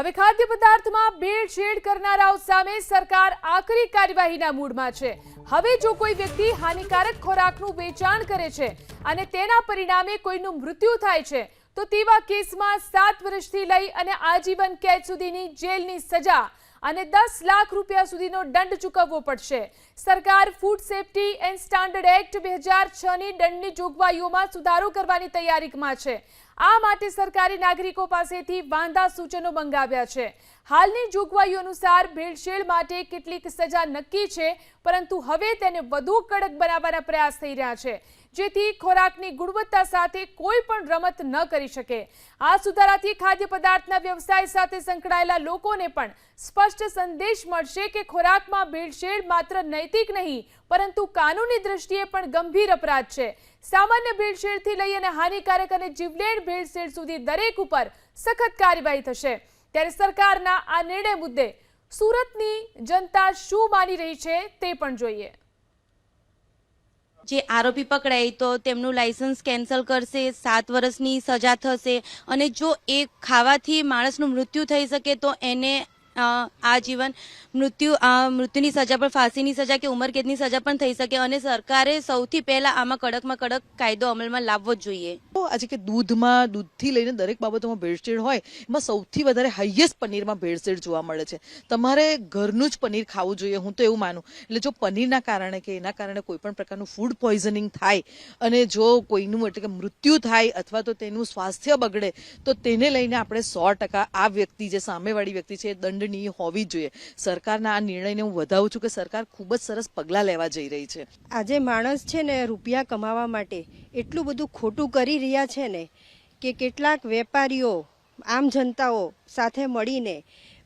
હવે ખાદ્ય પદાર્થમાં ભેળસેળ કરનારાઓ સામે સરકાર આકરી કાર્યવાહીના મૂડમાં છે. હવે જો કોઈ વ્યક્તિ હાનિકારક ખોરાકનું વેચાણ કરે છે અને તેના પરિણામે કોઈનું મૃત્યુ થાય છે, તો તેવા કેસમાં સાત વર્ષથી લઈ અને આજીવન કેદ સુધીની જેલની સજા અને દસ લાખ રૂપિયા સુધીનો દંડ ચૂકવવો પડશે. સરકાર food safety and standard act બે હજાર છની દંડની જોગવાઈઓમાં સુધારો કરવાની તૈયારીમાં છે. આ માટે સરકારે નાગરિકો પાસેથી વાંધા સૂચનો મંગાવ્યા છે. હાલની જોગવાઈઓ અનુસાર ભેળસેળ માટે કેટલીક સજા નક્કી છે, પરંતુ હવે તેને વધુ કડક બનાવવાના પ્રયાસ થઈ રહ્યા છે, જેથી ખોરાકની ગુણવત્તા સાથે કોઈ પણ રમત ન કરી શકે. આ સુધારાથી ખાદ્ય પદાર્થના વ્યવસાય સાથે સંકળાયેલા લોકોને પણ સ્પષ્ટ સંદેશ મળશે કે ખોરાકમાં ભેળસેળ માત્ર નૈતિક નહીં, પરંતુ કાનૂની દ્રષ્ટિએ પણ ગંભીર અપરાધ છે. સામાન્ય ભેળસેળથી લઈ અને હાનિકારક અને જીવલેણ ભેળસેળ સુધી દરેક ઉપર સખત કાર્યવાહી થશે. ત્યારે સરકારના આ નિર્ણય મુદ્દે સુરતની જનતા શું માની રહી છે તે પણ જોઈએ. જે આરોપી પકડાય તો તેમનું લાયસન્સ કેન્સલ કરશે, સાત વર્ષની સજા થશે અને જો એ ખાવાથી માણસનું મૃત્યુ થઈ શકે તો એને આજીવન મૃત્યુ મૃત્યુની સજા પણ, ફાંસીની સજા કે ઉમરકેદની સજા પણ થઈ શકે અને સરકારે સૌથી પહેલા આમાં કડકમાં કડક કાયદો અમલમાં લાવવો જોઈએ. આજે કે દૂધમાં, દૂધથી લઈને દરેક બાબતોમાં ભેળસેળ હોય, એમાં સૌથી વધારે હાઈએસ્ટ પનીરમાં ભેળસેળ જોવા મળે છે. તમારે ઘરનું જ પનીર ખાવું જોઈએ, હું તો એવું માનું. એટલે જો પનીરના કારણે કે એના કારણે કોઈ પણ પ્રકારનું ફૂડ પોઈઝનિંગ થાય, અને જો કોઈનું એટલે કે મૃત્યુ થાય અથવા તો તેનું સ્વાસ્થ્ય બગડે, તો તેને લઈને આપણે સો ટકા આ વ્યક્તિ જે સામેવાળી વ્યક્તિ છે એ દંડનીય હોવી જોઈએ. સરકારના આ નિર્ણયને હું વધાવું છું કે સરકાર ખૂબ જ સરસ પગલાં લેવા જઈ રહી છે. આજે માણસ છે ને રૂપિયા કમાવા માટે એટલું બધું ખોટું કરી રહ્યા છે ને કે કેટલાક વેપારીઓ આમ જનતાઓ સાથે મળીને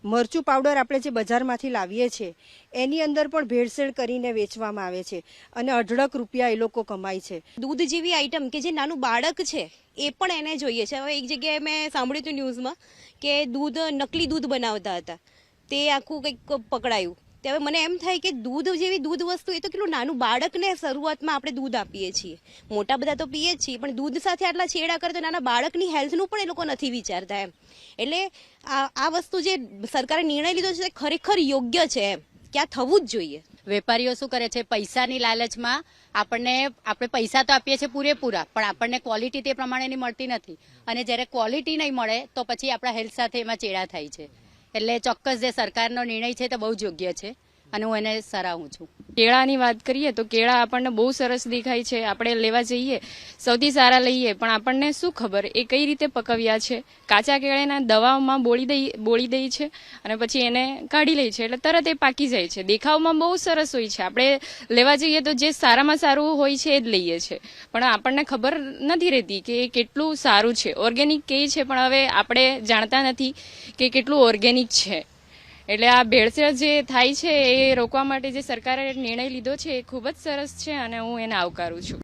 મરચું પાવડર આપણે જે બજારમાંથી લાવીએ છીએ એની અંદર પણ ભેળસેળ કરીને વેચવામાં આવે છે અને અઢળક રૂપિયા એ લોકો કમાય છે. દૂધ જેવી આઈટમ કે જે નાનું બાળક છે એ પણ એને જોઈએ છે. હવે એક જગ્યાએ મેં સાંભળ્યું હતું ન્યૂઝમાં કે દૂધ નકલી દૂધ બનાવતા હતા. તે આખું કંઈક પકડાયું. તે હવે મને એમ થાય કે દૂધ જેવી દૂધ વસ્તુ, એ તો કેટલું નાનું બાળકને શરૂઆતમાં આપણે દૂધ આપીએ છીએ. મોટા બધા તો પીએ જ છીએ, પણ દૂધ સાથે આટલા છેડા કરે તો નાના બાળકની હેલ્થનું પણ એ લોકો નથી વિચારતા એમ. એટલે આ આ વસ્તુ જે સરકારે નિર્ણય લીધો છે ખરેખર યોગ્ય છે એમ. કે આ થવું જ જોઈએ. વેપારીઓ શું કરે છે? પૈસાની લાલચમાં આપણને, આપણે પૈસા તો આપીએ છીએ પૂરેપૂરા, પણ આપણને ક્વોલિટી તે પ્રમાણેની મળતી નથી. અને જ્યારે ક્વોલિટી નહીં મળે, તો પછી આપણા હેલ્થ સાથે એમાં ચેડા થાય છે. એટલે ચોક્કસ જે સરકારનો નિર્ણય છે તે બહુ જ યોગ્ય છે. અને હું એને સરાહું છું. કેળાની વાત કરીએ તો કેળા આપણને બહુ સરસ દેખાય છે. આપણે લેવા જઈએ, સૌથી સારા લઈએ, પણ આપણને શું ખબર એ કઈ રીતે પકવ્યા છે? કાચા કેળાના દવામાં બોળી દઈ બોળી દઈ છે અને પછી એને કાઢી લે છે એટલે તરત એ પાકી જાય છે. દેખાવમાં બહુ સરસ હોય છે. આપણે લેવા જઈએ તો જે સારામાં સારું હોય છે એ જ લઈએ છે. પણ આપણને ખબર નથી રહેતી કે એ કેટલું સારું છે. ઓર્ગેનિક કે છે, પણ હવે આપણે જાણતા નથી કે કેટલું ઓર્ગેનિક છે. એટલે આ ભેળસેળ જે થાય છે એ રોકવા માટે જે સરકારે નિર્ણય લીધો છે એ ખૂબ જ સરસ છે અને હું એને આવકારું છું.